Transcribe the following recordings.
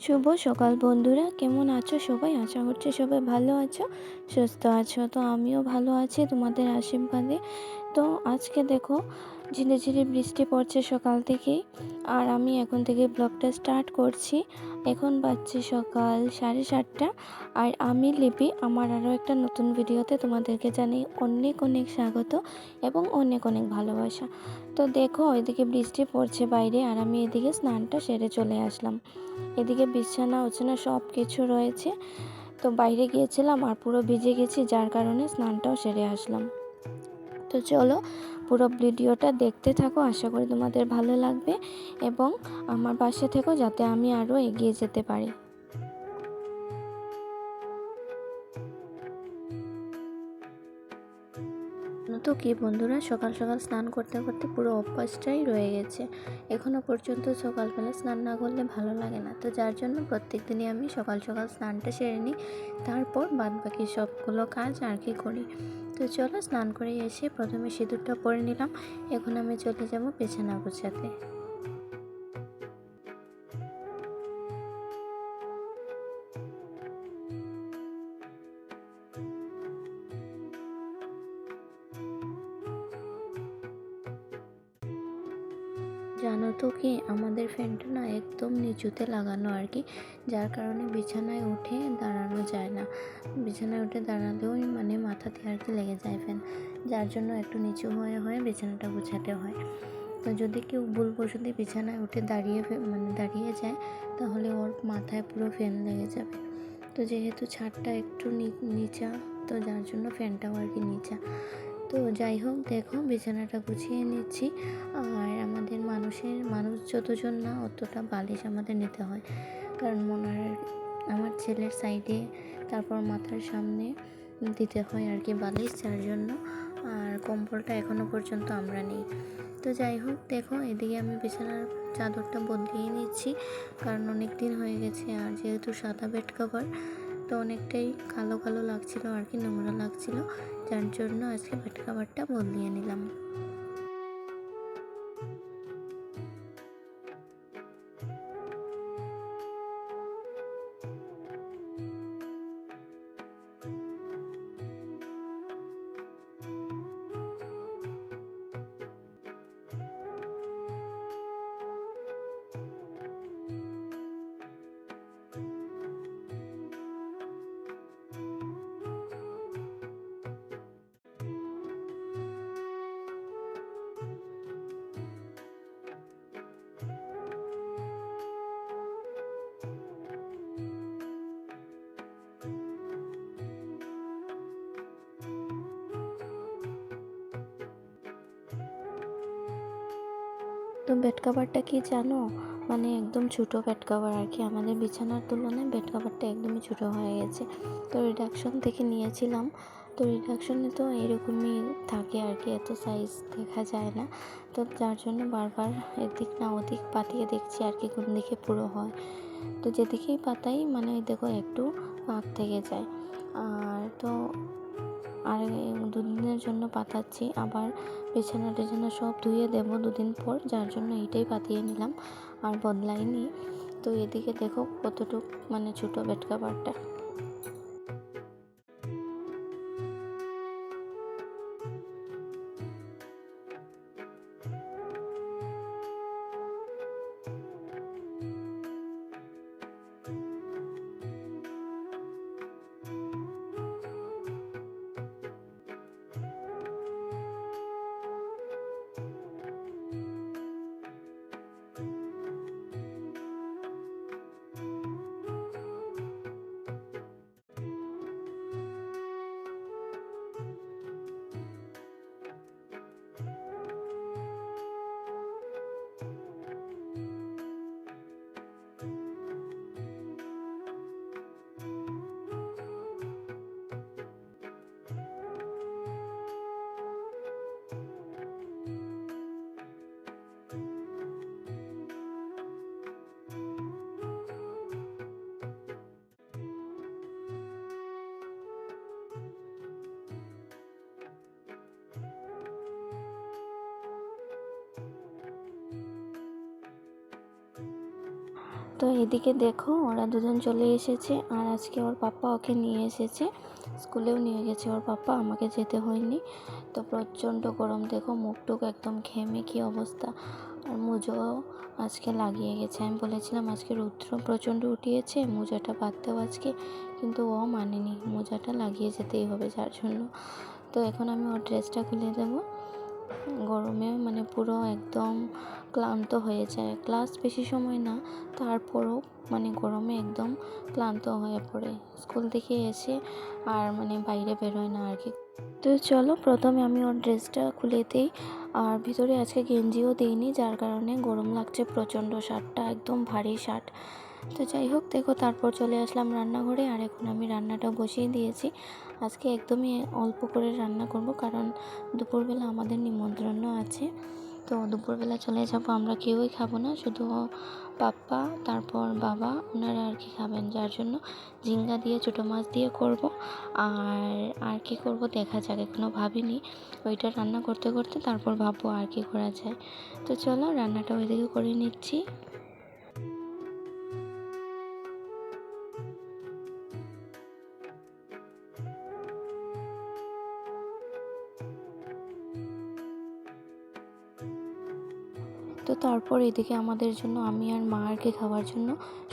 শুভ সকাল বন্ধুরা, কেমন আছো সবাই? আশা করছি সবাই ভালো আছো, সুস্থ আছো। তো আমিও ভালো আছি তোমাদের আশীর্বাদে। তো আজকে দেখো ঝিরে ঝিরে বৃষ্টি পড়ছে সকাল থেকেই। আর আমি এখন থেকে ব্লগটা স্টার্ট করছি। এখন বাজছে সকাল সাড়ে সাতটা। আর আমি, লিপি, আমার আরও একটা নতুন ভিডিওতে তোমাদেরকে জানাই অনেক অনেক স্বাগত এবং অনেক অনেক ভালোবাসা। তো দেখো ওইদিকে বৃষ্টি পড়ছে বাইরে আর আমি এদিকে স্নানটা সেরে চলে আসলাম। এদিকে বিছানা উছানা সব কিছু রয়েছে। তো বাইরে গিয়েছিলাম আর পুরো ভিজে গেছি, যার কারণে স্নানটাও সেরে আসলাম। তো চলো পুরো ভিডিওটা দেখতে থাকো, আশা করি তোমাদের ভালো লাগবে এবং আমার পাশে থেকো যাতে আমি আরও এগিয়ে যেতে পারি। তো কি বন্ধুরা? সকাল সকাল স্নান করতে করতে পুরো অভ্যাসটাই রয়ে গেছে। এখনও পর্যন্ত সকালবেলা স্নান না করলে ভালো লাগে না। তো যার জন্য প্রত্যেক দিনই আমি সকাল সকাল স্নানটা সেরে নিই, তারপর বাদ বাকি সবগুলো কাজ আর কি করি। তো চলো স্নান করে এসে প্রথমে সিঁদুরটা পরে নিলাম। এখন আমি চলে যাব পেছানা গোছাতে। জানো তো কি? আমাদের ফ্যানটা না একদম নিচুতে লাগানো আর কি। যার কারণে বিছানায় উঠে দাঁড়ানো যায় না। বিছানায় উঠে দাঁড়ালেও মানে মাথাতে আর কি লেগে যায় ফ্যান। যার জন্য একটু নিচু হয়ে হয়ে বিছানাটা গুছাতে হয়। তো যদি কেউ ভুল বসতে বিছানায় উঠে দাঁড়িয়ে মানে দাঁড়িয়ে যায়, তাহলে ওর মাথায় পুরো ফ্যান লেগে যাবে। তো যেহেতু ছাদটা একটু নিচা, তো যার জন্য ফ্যানটাও আর কি নিচা। তো যাই হোক, দেখো বিছানাটা গুছিয়ে নিচ্ছি। আর আমাদের মানুষের, মানুষ যতজন না, অতটা বালিশ আমাদের নিতে হয়। কারণ মনার আমার ছেলের সাইডে, তারপর মাথার সামনে দিতে হয় আর কি বালিশ যার জন্য। আর কম্বলটা এখনও পর্যন্ত আমরা নিই। তো যাই হোক, দেখো এদিকে আমি বিছানার চাদরটা বদলিয়ে নিচ্ছি। কারণ অনেক দিন হয়ে গেছে আর যেহেতু সাদা বেড কভার, তো অনেকটাই কালো কালো লাগছিল আর কি নোংরা লাগছিল। যার জন্য আজকে বেড কাভারটা বদলিয়ে নিলাম। তো বেড কাভারটা কি জানো? মানে একদম ছোটো বেড কাভার আর কি। আমাদের বিছানার তুলনায় বেড কাভারটা একদমই ছোটো হয়ে গেছে। তো রিডাকশন থেকে নিয়েছিলাম। তো রিডাকশনে তো এরকমই থাকে আর কি, এত সাইজ দেখা যায় না। তো যার জন্য বারবার এদিক না ওদিক পাতিয়ে দেখছি আর কি, কোন দিকে পুরো হয়। তো যেদিকেই পাতাই মানে ওই দেখো একটু ফাঁক থেকে যায়। আর তো আর দুদিনের জন্য পাতাচ্ছি। আবার বিছানা টিছানা সব ধুয়ে দেবো দুদিন পর, যার জন্য এইটাই পাতিয়ে নিলাম। আর বদলাইনি। তো এদিকে দেখো কতটুক মানে ছোটো বেড কাভারটা তো এদিকে দেখো, ওরা দুজন চলে এসেছে আর আজকে ওর পাপ্পা ওকে নিয়ে এসেছে। স্কুলেও নিয়ে গেছে ওর পাপ্পা আমাকে যেতে হয়নি। তো প্রচণ্ড গরম, দেখো মুখ টুক একদম ঘেমে কী অবস্থা। আর মুজো আজকে লাগিয়ে গেছে। আমি বলেছিলাম আজকে রৌদ্র প্রচণ্ড উঠিয়েছে, মোজাটা বাঁধতেও আজকে। কিন্তু ও মানেনি, মোজাটা লাগিয়ে যেতেই হবে যার জন্য। তো এখন আমি ওর ড্রেসটা খুলে দেবো। গরমে মানে পুরো একদম ক্লান্ত হয়ে যায়। ক্লাস বেশি সময় না, তারপরও মানে গরমে একদম ক্লান্ত হয়ে পড়ে। স্কুল থেকে এসে আর মানে বাইরে বেরোয় না আর কি তো চলো, প্রথমে আমি ওর ড্রেসটা খুলে দিই। আর ভিতরে আজকে গেঞ্জিও দিইনি, যার কারণে গরম লাগছে প্রচণ্ড শার্টটা, একদম ভারী শার্ট। তো যাই হোক, দেখো, তারপর চলে আসলাম রান্নাঘরে, আর এখন আমি রান্নাটা বসিয়ে দিয়েছি। আজকে একদমই অল্প করে রান্না করব, কারণ দুপুরবেলা আমাদের নিমন্ত্রণও আছে। তো দুপুরবেলা চলে যাব, আমরা কেউই খাব না, শুধু পাপ্পা, তারপর বাবা, ওনারা আর কি খাবেন। যার জন্য ঝিঙ্গা দিয়ে, ছোটো মাছ দিয়ে করব। আর আর কি করব দেখা যাক এখনও ভাবিনি। ওইটা রান্না করতে করতে তারপর ভাববো আর কি করা যায়। তো চলো রান্নাটা ওইদিকে করে নিচ্ছি। তারপর এদিকে আমাদের জন্য আমি আর মা আর কি খাওয়ার জন্য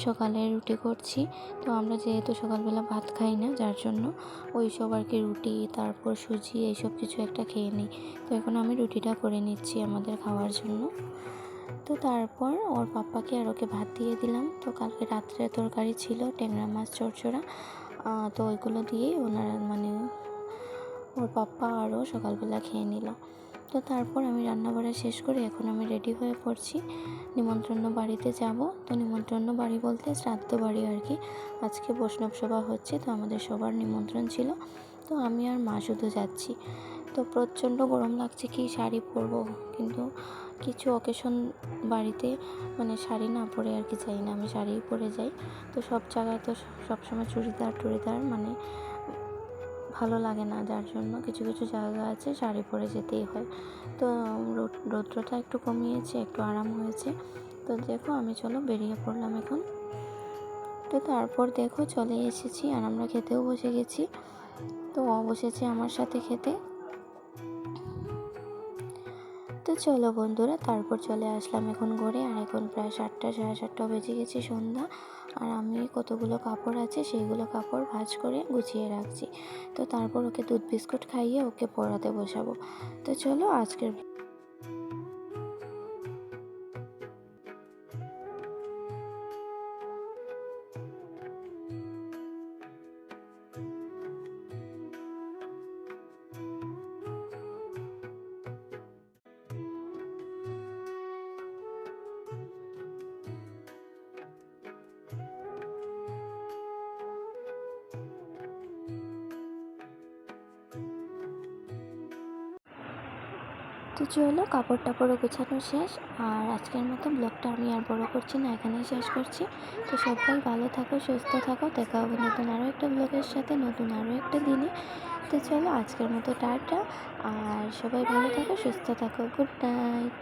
সকালে রুটি করছি। তো আমরা যেহেতু সকালবেলা ভাত খাই না, যার জন্য ওই সব আর কি রুটি, তারপর সুজি এইসব কিছু একটা খেয়ে নিই। তো এখন আমি রুটিটা করে নিচ্ছি আমাদের খাওয়ার জন্য। তো তারপর ওর পাপ্পাকে আর ওকে ভাত দিয়ে দিলাম। তো কালকে রাত্রে তরকারি ছিল, ট্যাংরা মাছ, চড়চড়া। তো ওইগুলো দিয়েই ওনারা মানে ওর পাপ্পা আরও সকালবেলা খেয়ে নিল। তো তারপর আমি রান্নাবাড়া শেষ করে এখন আমি রেডি হয়ে পড়ছি। নিমন্ত্রণ বাড়িতে যাব। তো নিমন্ত্রণ বাড়ি বলতে শ্রাদ্ধ বাড়ি আর কি। আজকে বৈষ্ণব সভা হচ্ছে, তো আমাদের সবার নিমন্ত্রণ ছিল। তো আমি আর মা শুধু যাচ্ছি। তো প্রচণ্ড গরম লাগছে কি শাড়ি পরবো, কিন্তু কিছু অকেশন বাড়িতে মানে শাড়ি না পরে আর কি চাই না। আমি শাড়িই পরে যাই। তো সব জায়গায় তো সবসময় চুড়িদার টুড়িদার মানে ভালো লাগে না, যার জন্য কিছু কিছু জায়গা আছে, শাড়ি পরে যেতেই হয়। তো রৌদ্রটা একটু কমিয়েছে, একটু আরাম হয়েছে। তো দেখো, আমি চলো বেরিয়ে পড়লাম এখন। তো তারপর দেখো, চলে এসেছি আর আমরা খেতেও বসে গেছি। তো ও বসেছে আমার সাথে খেতে। তো চলো বন্ধুরা, তারপর চলে আসলাম এখন ঘরে। আর এখন প্রায় সাতটা, সাড়ে সাতটা বেজে গেছে সন্ধ্যা। আর আমি কতগুলো কাপড় আছে সেইগুলো কাপড় ভাজ করে গুছিয়ে রাখছি। তো তারপর ওকে দুধ বিস্কুট খাইয়ে ওকে পড়াতে বসাবো। তো চলো আজকের তো চলো কাপড় টাপড়ও গোছানো শেষ। আর আজকের মতো ব্লগটা আমি আর বড় করছি না, এখানেই শেষ করছি। তো সবাই ভালো থাকো, সুস্থ থাকো, দেখা হবে নতুন আরও একটা ব্লগের সাথে, নতুন আরও একটা দিনে। তো চলো আজকের মতো টাটা, আর সবাই ভালো থাকো, সুস্থ থাকো, গুড নাইট।